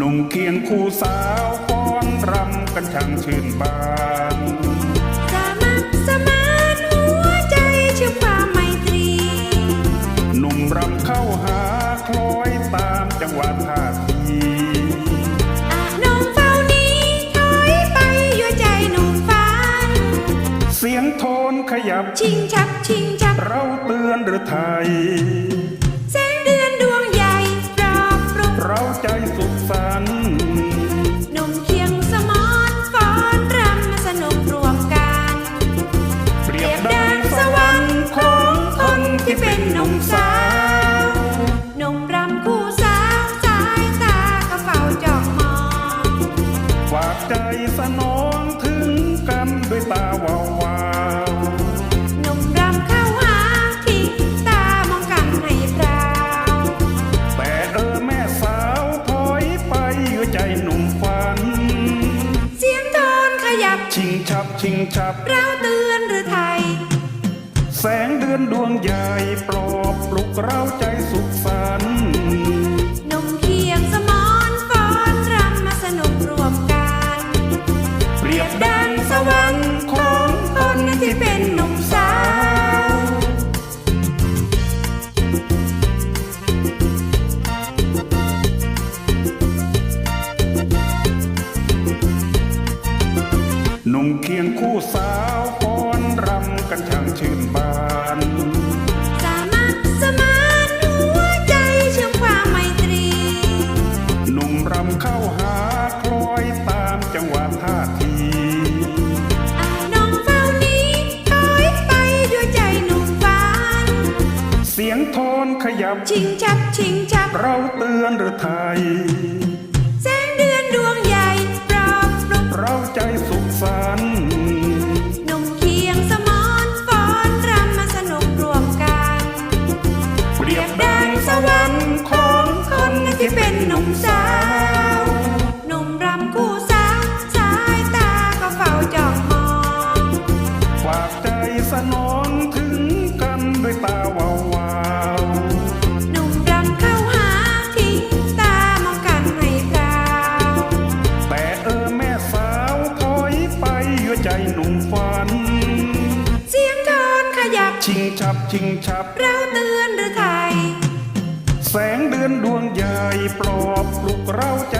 รำกันช่างชื่นบานสามัคสมานหัวใจเชื่อความไมตรี หนุ่มรำเข้าหาคล้อยตามจังหวะท่าทีอาน้องเฝ้านี้ถอยไปยั่วใจหนุ่มฝันเสียงโทนขยับ ชิงชับชิงชับ เราเตือนหรือไทย กันด้วยตาวาววาวหนุ่มรำเข้าหาทิ้งตามองกันให้พราวแต่เออแม่สาวถอยไปหัวใจหนุ่มฝัน เสียงโทนขยับ ชิงชับชิงชับ เราเตือนหรือไทย แสงเดือนดวงใหญ่ปลอบปลุกเราใจสุขสันต์ สวรรค์ของคนที่เป็นหนุ่มสาว หนุ่มเคียงคู่สาวฟ้อนรำกันช่างชื่นบาน สามัคสมานหัวใจเชื่อมความไมตรี หนุ่มรำเข้าหา ขยับ ชิงชับชิงชับ เราเตือนหรือไทย แสงเดือนดวงใหญ่ปลอบปลุกเราใจสุขสันต์หนุ่มเคียงสมอนฟ้อนรำมาสนุกรวมกันเปรียบดังสวรรค์ของคนที่เป็นหนุ่มสาว หนุ่มฝัน เสียงโทนขยับ ชิงชับชิงชับ เราเตือนหรือไทย แสงเดือนดวงใหญ่ปลอบปลุกเราใจ